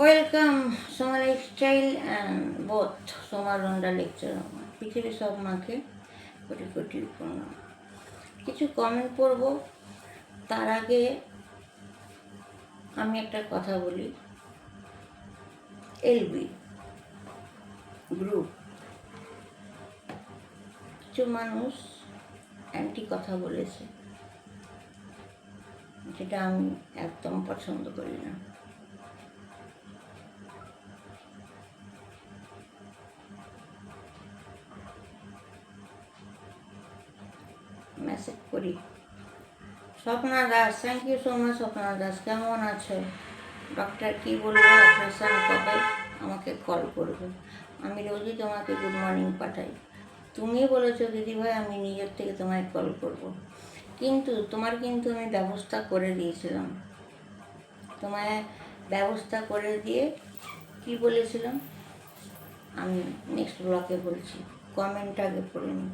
Welcome Soma lifestyle and both Soma Ronda lecture আমার। পৃথিবীর সব মাকে কোটি কোটি প্রণাম কিছু কমেন্ট পড়ব। তার আগে আমি একটা কথা বলি। এলবি গ্রুপ কিছু মানুষ অ্যান্টি কথা বলেছে। যেটা আমি একদম পছন্দ করি না। Swapna Das thank you so much Swapna Das কেমন আছো? ডক্টর কি বলব? অপারেশন কবে আমাকে কল করবে। আমি রোজই তোমাকে গুড মর্নিং পাঠাই। তুমি বলেছ দিদিভাই আমি নিজের থেকে তোমায় কল করব। কিন্তু তোমার কিন্তু আমি ব্যবস্থা করে দিয়েছিলাম। তোমায় ব্যবস্থা করে দিয়ে কি বলেছিলাম? আমি নেক্সট ব্লকে বলছি। কমেন্ট আগে পড়ে নিই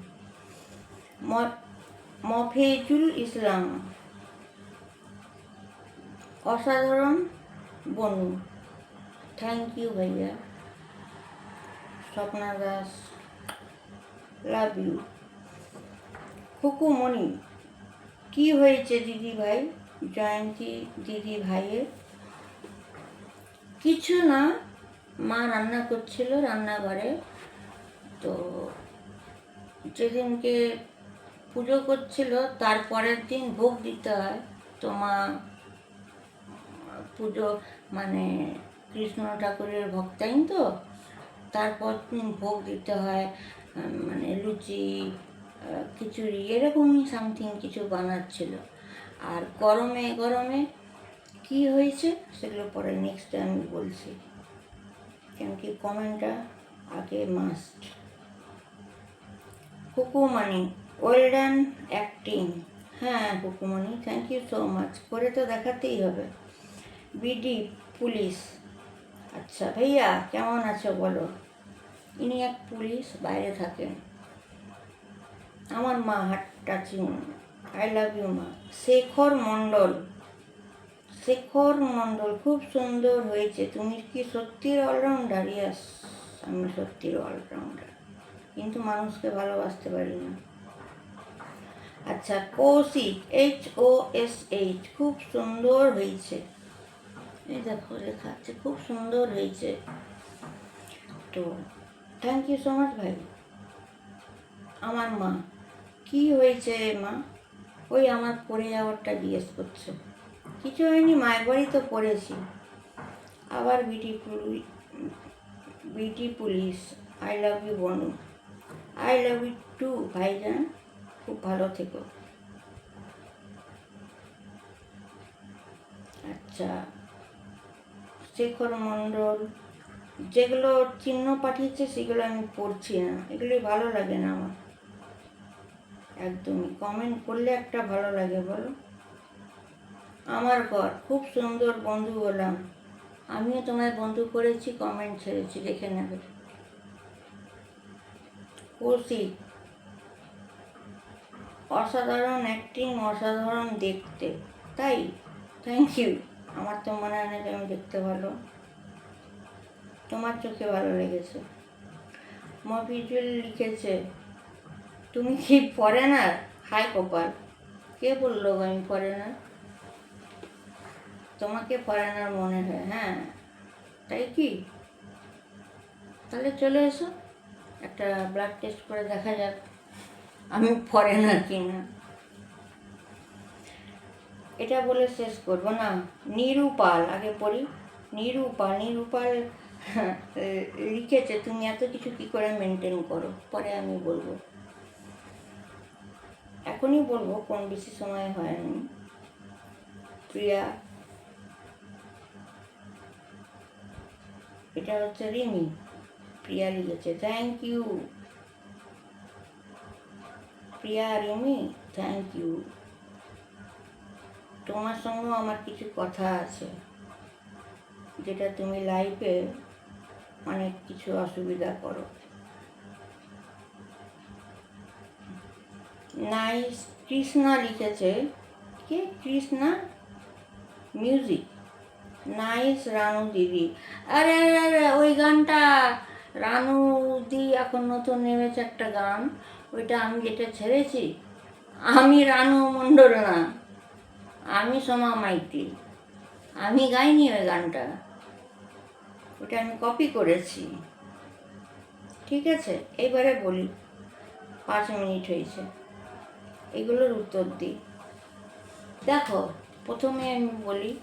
মফিজুল ইসলাম। অসাধারণ বনু। থ্যাংক ইউ ভাইয়া। স্বপ্না দাস লাভ ইউ খুকুমণি, কি হয়েছে দিদি ভাই? জয়ন্তী দিদি ভাইয়ের কিছু না, মা রান্না করছিল রান্নাঘরে। তো যেদিনকে পুজো করছিল তারপরের দিন ভোগ দিতে হয়। তো মা পুজো মানে কৃষ্ণ ঠাকুরের ভক্তাইন তো, তারপর ভোগ দিতে হয় মানে লুচি খিচুড়ি, এরকমই সামথিং কিছু বানাচ্ছিল। আর গরমে গরমে কি হয়েছে সেগুলো পরে নেক্সট আমি বলছি। কেন কি কমেন্টটা আগে must Hukumoni well done acting হ্যাঁ Hukumoni thank you so much করে তো দেখাতেই হবে। BD, police. আচ্ছা ভাইয়া, কেমন আছো বলো? ইনি এক পুলিশ, বাইরে থাকেন। আমার মা হাট টাচিং আই লাভ ইউ মা। শেখর মণ্ডল। শেখর মণ্ডল, খুব সুন্দর হয়েছে। তুমি কি সত্যির অলরাউন্ডার? ইয়াস আমি সত্যির অলরাউন্ডার। কিন্তু মানুষকে ভালোবাসতে পারি না। আচ্ছা Koushik H O S H খুব সুন্দর হয়েছে। এই দেখো লেখা আছে, খুব সুন্দর হয়েছে। তো থ্যাংক ইউ সো মাচ ভাই। আমার মা, কি হয়েছে মা? ওই আমার পড়ে যাওয়ারটা জিজ্ঞেস করছে। কিছু হয়নি, মায়ের তো পড়েছি। আবার BT police BT police I love you Banu. I love you too ভাইজান, খুব ভালো থেকো। আচ্ছা। শেখর মণ্ডল যেগুলো চিহ্ন পাঠিয়েছে সেগুলো আমি পড়ছি না। এগুলি ভালো লাগে না আমার। একদমই। কমেন্ট করলে একটা ভালো লাগে, বলো? আমার ঘর, খুব সুন্দর বন্ধু হলাম আমিও তোমায় বন্ধু করেছি কমেন্ট ছেড়েছি, দেখে নেবে। কৌশিক, অসাধারণ অ্যাক্টিং অসাধারণ দেখতে। তাই? থ্যাংক ইউ আমার তো মনে হয় না যে আমি দেখতে ভালো। তোমার চোখে ভালো লেগেছে। মফিজুল লিখেছে, তুমি কি ফরেনার হাই কপাল। কে বলল গো আমি ফরেনার তোমাকে পরে ফরেনার মনে হয় হ্যাঁ। তাই কি? তাহলে চলে এসো। একটা ব্লাড টেস্ট করে দেখা যাক, আমি ফরেনার কিনা এটা বলে শেষ করব না। নিরুপাল, আগে পড়ি। নিরুপাল নিরুপাল লিখেছে, তুমি এত কিছু কি করে মেনটেন করো? পরে আমি বলব। এখনই বলব, কোন বেশি সময় হয়নি। প্রিয়া, এটা হচ্ছে রিমি। প্রিয়া লিখেছে thank you Priya Rimi thank you তোমার সঙ্গেও আমার কিছু কথা আছে, যেটা তুমি লাইফে অনেক কিছু অসুবিধা করো। নাইস কৃষ্ণা লিখেছে, কে কৃষ্ণা? মিউজিক নাইস রানু দিদি। আরে আরে আরে, ওই গানটা। রানু দি এখন নতুন নেমেছে একটা গান, ওইটা আমি যেটা ছেড়েছি, আমি রানু মণ্ডল না। আমি সোমা মাইতি। আমি গাইনি ওই গানটা। ওটা আমি কপি করেছি। ঠিক আছে? এবারে বলি। পাঁচ মিনিট হয়েছে। এগুলোর উত্তর দিই। দেখো, প্রথমে আমি বলি,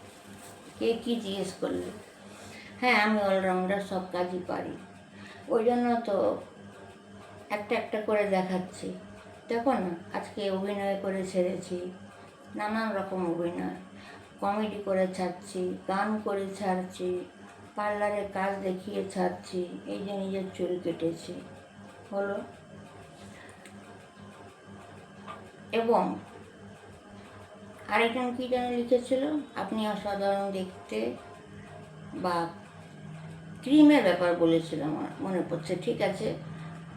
কে কী জিজ্ঞেস করলে? হ্যাঁ আমি অলরাউন্ডার সব কাজই পারি। ওই জন্য তো একটা একটা করে দেখাচ্ছি। দেখো না, আজকে অভিনয় করে ছেড়েছি। নানান রকম অভিনয়। কমেডি করে ছাড়ছি, গান করে ছাড়ছি, পার্লারে কাজ দেখিয়ে ছাড়ছি, এই যে নিজের চুল কেটেছি। হলো। এবং আরেকজন কী যেন লিখেছিল, আপনি অসাধারণ দেখতে বা ক্রিমের ব্যাপার বলেছিল আমার মনে পড়ছে, ঠিক আছে,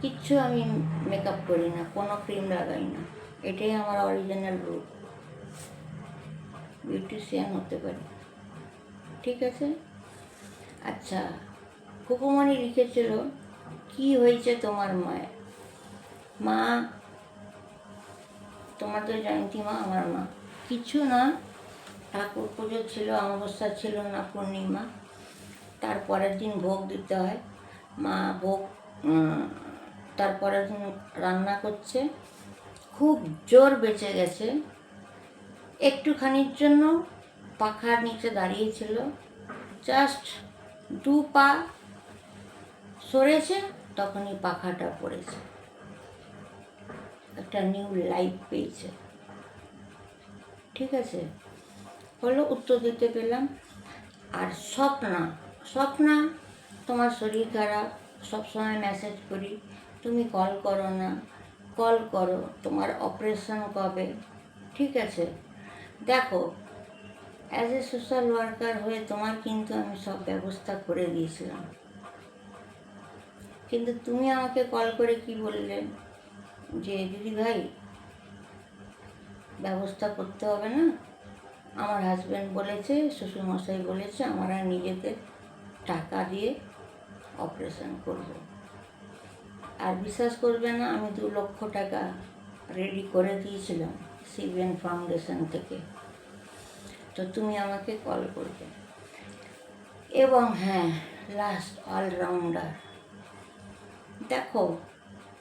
কিচ্ছু আমি মেকআপ করি না, কোনো ক্রিম লাগাই না। এটাই আমার অরিজিনাল রূপ বিউটিশিয়ান হতে পারি। ঠিক আছে? আচ্ছা খুকুমণি লিখেছিল, কি হয়েছে তোমার মায়ের? মা তোমাদের জয়ন্তী মা, আমার মা। কিছু না, ঠাকুর পুজো ছিল, অমাবস্যা ছিল না, পূর্ণিমা। তারপরের দিন ভোগ দিতে হয়। মা ভোগ তারপরের দিন রান্না করছে। খুব জোর বেঁচে গেছে। একটুখানির জন্য পাখার নিচে দাঁড়িয়েছিল। জাস্ট দু পা সরেছে, তখনই পাখাটা পড়েছে। একটা নিউ লাইফ পেয়েছে। ঠিক আছে? হলো উত্তর দিতে পেলাম। আর স্বপ্না স্বপ্না, তোমার শরীর খারাপ, সবসময় মেসেজ করি, তুমি কল করো না কল করো, তোমার অপারেশন কবে? ঠিক আছে? দেখো অ্যাজ এ সোশ্যাল ওয়ার্কার হয়ে তোমার কিন্তু আমি সব ব্যবস্থা করে দিয়েছিলাম। কিন্তু তুমি আমাকে কল করে কি বললে? যে, দিদি ভাই, ব্যবস্থা করতে হবে না। আমার হাজব্যান্ড বলেছে, শ্বশুরমশাই বলেছে, আমরা নিজেদের টাকা দিয়ে অপারেশন করব। আর বিশ্বাস করবে না, আমি দু লক্ষ টাকা রেডি করে দিয়েছিলাম। সিবিএন ফাউন্ডেশন থেকে। তো তুমি আমাকে কল করবে। এবং হ্যাঁ লাস্ট অলরাউন্ডার দেখো,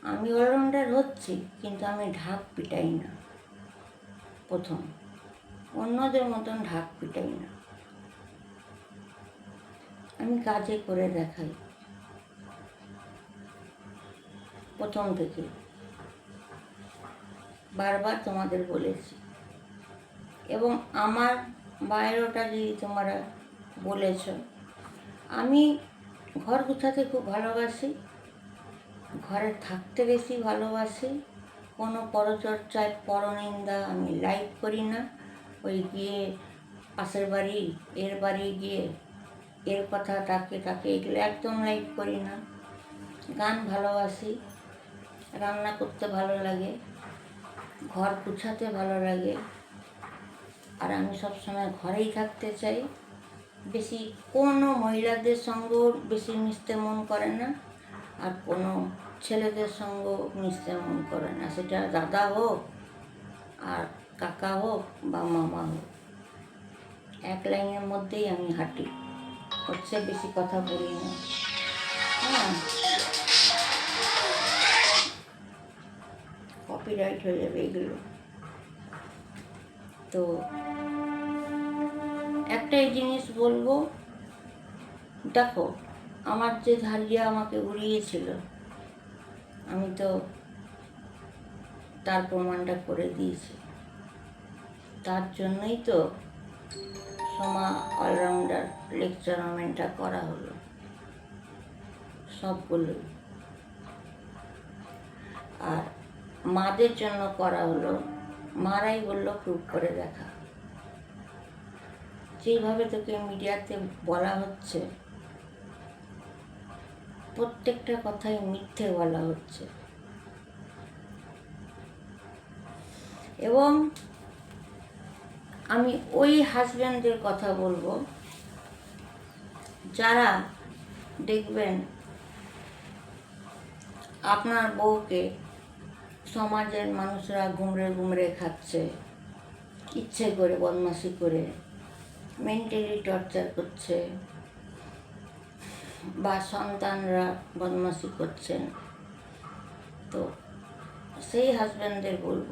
আমি অলরাউন্ডার হচ্ছি, কিন্তু আমি ঢাক পিটাই না। প্রথম, অন্যদের মতন ঢাক পিটাই না। আমি কাজে করে দেখাই। প্রথম থেকে। বারবার তোমাদের বলেছি। এবং আমার বায়োটা যদি তোমরা বলেছ, আমি ঘর গুছাতে খুব ভালোবাসি, ঘরে থাকতে বেশি ভালোবাসি, কোনো পরচর্চায় পরনিন্দা আমি লাইক করি না। ওই গিয়ে পাশের বাড়ি, এর বাড়ি গিয়ে এর কথা, তাকে তাকে এগুলো একদম লাইক করি না। গান ভালোবাসি, রান্না করতে ভালো লাগে। ঘর গুছাতে ভালো লাগে। আর আমি সবসময় ঘরেই থাকতে চাই। বেশি কোনো মহিলাদের সঙ্গেও বেশি মিশতে মন করে না। আর কোনো ছেলেদের সঙ্গেও মিশতে মন করে না। সেটা দাদা হোক, আর কাকা হোক, বা মামা হোক। এক লাইনের মধ্যেই আমি হাঁটি। হচ্ছে বেশি কথা বলি না। হ্যাঁ। কপিরাইট হয়ে যাবে এগুলো। তো একটাই জিনিস বলব, দেখো, আমার যে ধারিয়া আমাকে উড়িয়েছিল, আমি তো তার প্রমাণটা করে দিয়েছি। তার জন্যই তো সমা অলরাউন্ডার লেকচারমেন্টটা করা হলো। সবগুলোই আর মাদের জন্য করা হলো, মারাই বলল প্রুভ করে দেখা। যেভাবে তোকে মিডিয়াতে বলা হচ্ছে, প্রত্যেকটা কথাই মিথ্যে বলা হচ্ছে। এবং আমি ওই হাজব্যান্ডদের কথা বলব, যারা দেখবেন আপনার বউকে সমাজের মানুষরা গুমড়ে গুমড়ে খাচ্ছে, ইচ্ছে করে, বদমাশি করে মেন্টালি টর্চার করছে, বা সন্তানরা বদমাশি করছেন তো সেই হাজব্যান্ডদের বলব,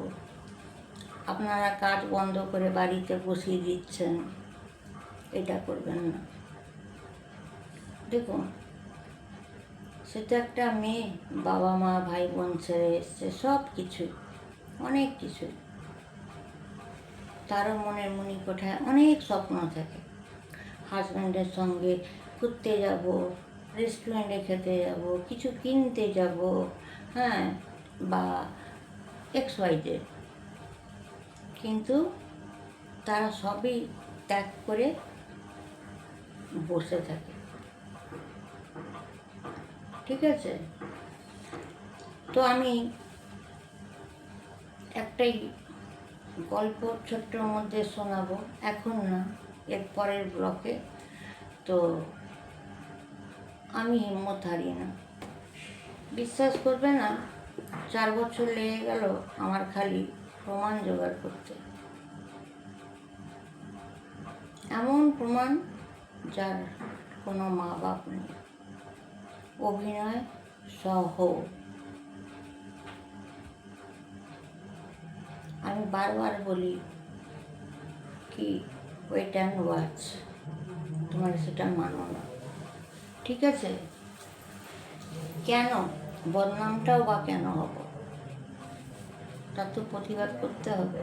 আপনারা কাজ বন্ধ করে বাড়িতে বসিয়ে দিচ্ছেন, এটা করবেন না। দেখুন সে তো একটা মেয়ে, বাবা মা, ভাই বোন ছেড়ে এসছে, সব কিছু অনেক কিছু তারও মনের মনি কোঠায় অনেক স্বপ্ন থাকে। হাজব্যান্ডের সঙ্গে ঘুরতে যাব, রেস্টুরেন্টে খেতে যাব, কিছু কিনতে যাব হ্যাঁ বা এক্স ওয়াইজে কিন্তু তারা সবই ত্যাগ করে বসে থাকে। ঠিক আছে? তো আমি একটাই গল্প ছোট্টর মধ্যে শোনাবো। এখন না, এর পরের ব্লকে। তো আমি হিম্মত হারি না। বিশ্বাস করবে না, চার বছর লেগে গেল আমার খালি প্রমাণ জোগাড় করতে। এমন প্রমাণ যার কোনো মা বাপ নেই। অভিনয় সহ। আমি বারবার বলি কি ওয়েট অ্যান্ড ওয়াচ তোমার সেটা মানো না। ঠিক আছে? কেন? বদনামটাও বা কেন হব? তার তো প্রতিবাদ করতে হবে।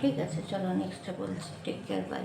ঠিক আছে, চলো নেক্সটটা বলছি। Take care bye